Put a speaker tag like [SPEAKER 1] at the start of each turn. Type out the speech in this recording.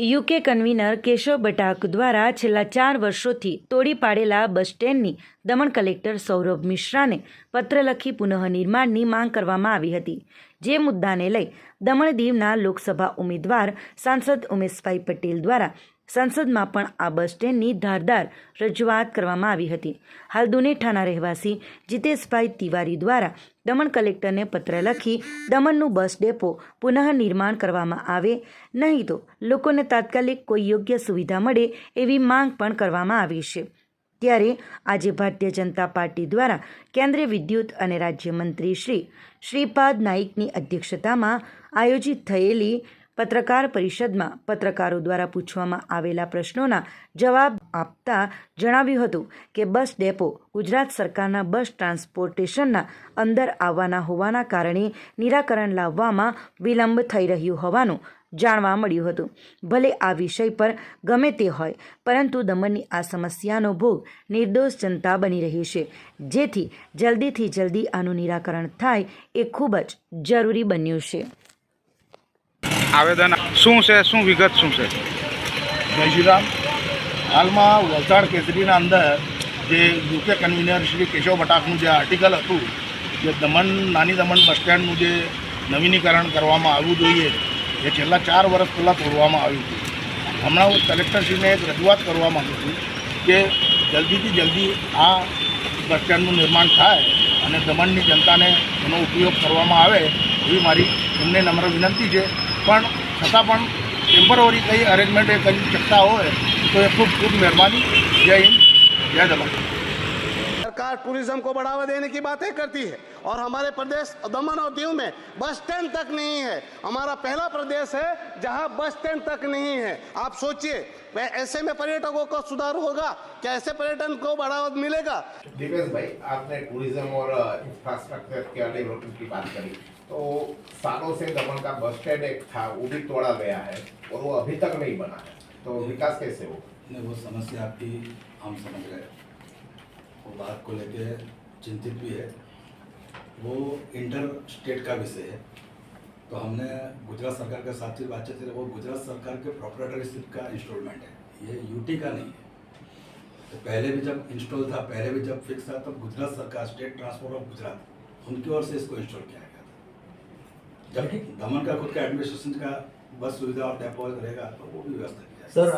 [SPEAKER 1] UK convener Keshav બટાક દ્વારા છેલ્લા ચાર વર્ષોથી તોડી પાડેલા બસ સ્ટેન્ડની દમણ કલેક્ટર સૌરભ મિશ્રાને પત્ર લખી પુનઃનિર્માણની માંગ કરવામાં આવી હતી. જે મુદ્દાને લઈ દમણ દીવના લોકસભા ઉમેદવાર સાંસદ ઉમેશભાઈ પટેલ દ્વારા સંસદમાં પણ આ બસ સ્ટેન્ડની ધારદાર રજૂઆત કરવામાં આવી હતી. હાલ દુનેઠાના રહેવાસી જીતેશભાઈ તિવારી દ્વારા દમણ કલેક્ટરને પત્ર લખી દમણનું બસ ડેપો પુનઃનિર્માણ કરવામાં આવે. નહીં તો લોકોને તાત્કાલિક કોઈ યોગ્ય સુવિધા મળે એવી માંગ પણ કરવામાં આવી છે. ત્યારે આજે ભારતીય જનતા પાર્ટી દ્વારા કેન્દ્રીય વિદ્યુત અને રાજ્યમંત્રી શ્રી શ્રીપાદ નાઇકની અધ્યક્ષતામાં આયોજિત થયેલી પત્રકાર પરિષદમાં પત્રકારો દ્વારા પૂછવામાં આવેલા પ્રશ્નોના જવાબ આપતા જણાવ્યું હતું કે બસ ડેપો ગુજરાત સરકારના બસ ટ્રાન્સપોર્ટેશનના અંદર આવવાના હોવાના કારણે નિરાકરણ લાવવામાં વિલંબ થઈ રહ્યું હોવાનું જાણવા મળ્યું હતું. ભલે આ વિષય પર ગમે તે હોય પરંતુ દમણની આ સમસ્યાનો ભોગ નિર્દોષ જનતા બની રહી છે. જેથી જલ્દીથી જલ્દી આનું નિરાકરણ થાય એ ખૂબ જ જરૂરી બન્યું છે.
[SPEAKER 2] આવેદન શું છે? શું વિગત શું છે?
[SPEAKER 3] જયશ્રીરામ હાલમાં વલસાડ કેસરીના અંદર જે યુકે કન્વીનર શ્રી કેશવ ભટાકનું જે આર્ટિકલ હતું જે દમણ નાની દમણ બસ સ્ટેન્ડનું જે નવીનીકરણ કરવામાં આવવું જોઈએ એ છેલ્લા ચાર વર્ષ પહેલાં તોડવામાં આવ્યું હતું. હમણાં હું કલેક્ટરશ્રીને એક રજૂઆત કરવા માગું છું કે જલ્દીથી જલ્દી આ બસ સ્ટેન્ડનું નિર્માણ થાય અને દમણની જનતાને એનો ઉપયોગ કરવામાં આવે એવી મારી એમને નમ્ર વિનંતી છે. પણ છતાં પણ ટેમ્પરરી કંઈ અરેન્જમેન્ટ એ કરી શકતા હોય તો એ ખૂબ ખૂબ મહેરબાની. જય હિન્દ. જય દમણ.
[SPEAKER 4] सरकार टूरिज़्म को बढ़ावा देने की बातें करती है। और हमारे प्रदेश दमन और दीव में बस स्टैंड तक नहीं है। हमारा पहला प्रदेश है जहाँ बस स्टैंड तक नहीं है। आप सोचिए ऐसे में पर्यटकों का सुधार होगा? क्या ऐसे पर्यटन को बढ़ावा मिलेगा?
[SPEAKER 5] दिवेश भाई आपने टूरिज़्म और इंफ्रास्ट्रक्चर के डेवलपमेंट की बात करी। तो सालों से दमन का बस स्टैंड एक था वो भी तोड़ा गया है और वो अभी तक नहीं बना है। तो विकास कैसे होगा
[SPEAKER 6] नहीं वो समस्या आपकी हम समझ गए वो बात को लेके चिंतित भी है। वो इंटर स्टेट का विषय है। तो हमने गुजरात सरकार के साथ ही बातचीत वो गुजरात सरकार के प्रोपरेटरशिप का इंस्टॉलमेंट है। ये यूटी का नहीं है। तो पहले भी जब इंस्टॉल था, पहले भी जब फिक्स था, तब गुजरात सरकार स्टेट ट्रांसपोर्ट ऑफ़ गुजरात, उनकी ओर से इसको इंस्टॉल किया गया था। जब दमन का खुद का एडमिनिस्ट्रेशन का बस सुविधा और डेपो रहेगा तो वो भी व्यवस्था किया
[SPEAKER 7] सर